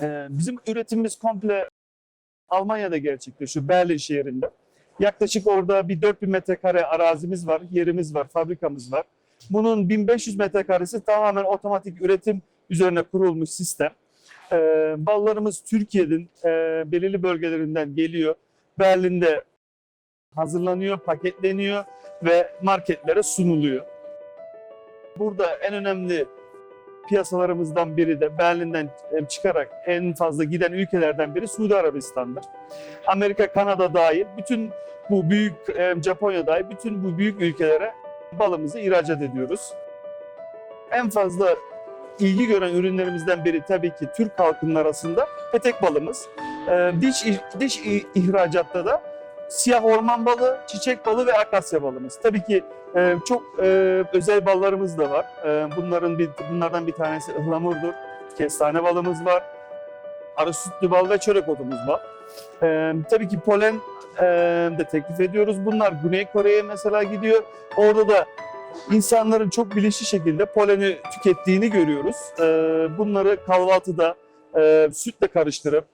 Ee, bizim üretimimiz komple Almanya'da gerçekleşiyor, Berlin şehrinde. Yaklaşık orada bir 4000 metrekare arazimiz var, yerimiz var, fabrikamız var. Bunun 1500 metrekaresi tamamen otomatik üretim üzerine kurulmuş sistem. Ee, ballarımız Türkiye'nin e, belirli bölgelerinden geliyor. Berlin'de hazırlanıyor, paketleniyor ve marketlere sunuluyor. Burada en önemli piyasalarımızdan biri de Berlin'den e, çıkarak en fazla giden ülkelerden biri Suudi Arabistan'dır. Amerika, Kanada dahil bütün bu büyük e, Japonya dahil bütün bu büyük ülkelere balımızı ihracat ediyoruz. En fazla ilgi gören ürünlerimizden biri tabii ki Türk halkının arasında petek balımız. E, diş diş ihracatta da siyah orman balı, çiçek balı ve akasya balımız. Tabii ki e, çok e, özel ballarımız da var. E, bunların bir bunlardan bir tanesi ıhlamurdur. Kestane balımız var. Arı sütlü bal ve çörek otumuz var. E, tabii ki polen e, de teklif ediyoruz. Bunlar Güney Kore'ye mesela gidiyor. Orada da insanların çok bilinçli şekilde poleni tükettiğini görüyoruz. E, bunları kahvaltıda e, sütle karıştırıp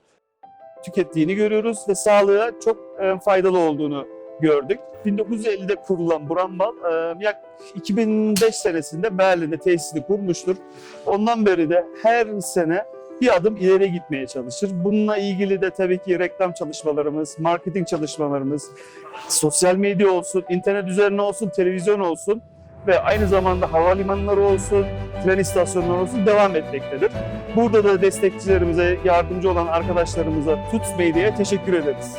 tükettiğini görüyoruz ve sağlığa çok e, faydalı olduğunu gördük. 1950'de kurulan Buranbal e, yak 2005 senesinde Berlin'de tesisini kurmuştur. Ondan beri de her sene bir adım ileri gitmeye çalışır. Bununla ilgili de tabii ki reklam çalışmalarımız, marketing çalışmalarımız, sosyal medya olsun, internet üzerine olsun, televizyon olsun ve aynı zamanda havalimanları olsun, tren istasyonları olsun devam etmektedir. Burada da destekçilerimize, yardımcı olan arkadaşlarımıza, Tut Medya'ya teşekkür ederiz.